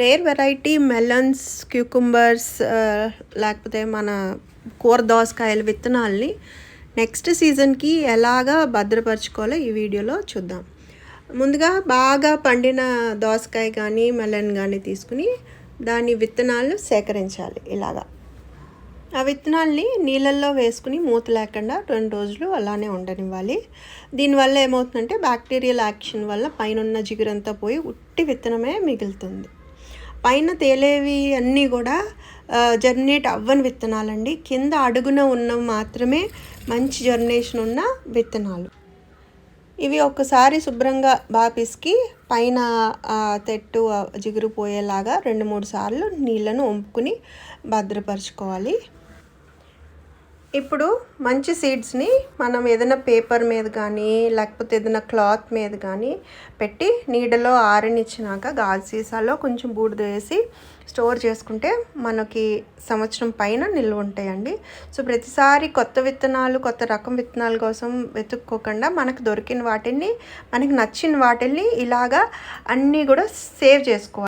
Rare variety melons క్యూకుంబర్స్ లేకపోతే మన కూర దోసకాయల విత్తనాల్ని నెక్స్ట్ సీజన్కి ఎలాగా భద్రపరచుకోవాలో ఈ వీడియోలో చూద్దాం. ముందుగా బాగా పండిన దోసకాయ కానీ మెలన్ కానీ తీసుకుని దాని విత్తనాలు సేకరించాలి ఇలాగా. ఆ విత్తనాల్ని నీళ్ళల్లో వేసుకుని మూత లేకుండా రెండు రోజులు అలానే ఉండనివ్వాలి. దీనివల్ల ఏమవుతుందంటే బ్యాక్టీరియల్ యాక్షన్ వల్ల పైన ఉన్న జిగురంతా పోయి ఉట్టి విత్తనమే మిగులుతుంది. పైన తేలేవి అన్నీ కూడా జర్మినేట్ అవ్వని విత్తనాలండి. కింద అడుగున ఉన్నవి మాత్రమే మంచి జర్మినేషన్ ఉన్న విత్తనాలు. ఇవి ఒక్కసారి శుభ్రంగా బాగా పిసికి పైన తెట్టు జిగురు పోయేలాగా రెండు మూడు సార్లు నీళ్ళను వంపుకుని భద్రపరచుకోవాలి. ఇప్పుడు మంచి సీడ్స్ని మనం ఏదైనా పేపర్ మీద కానీ లేకపోతే ఏదైనా క్లాత్ మీద కానీ పెట్టి నీడలో ఆరనిచ్చినాక గాజు సీసాలో కొంచెం బూడిద వేసి స్టోర్ చేసుకుంటే మనకి సంవత్సరం పైన నిల్వ ఉంటాయండి. సో ప్రతిసారి కొత్త విత్తనాలు కొత్త రకం విత్తనాల కోసం వెతుక్కోకుండా మనకు దొరికిన వాటిని మనకి నచ్చిన వాటిని ఇలాగా అన్నీ కూడా సేవ్ చేసుకోవాలి.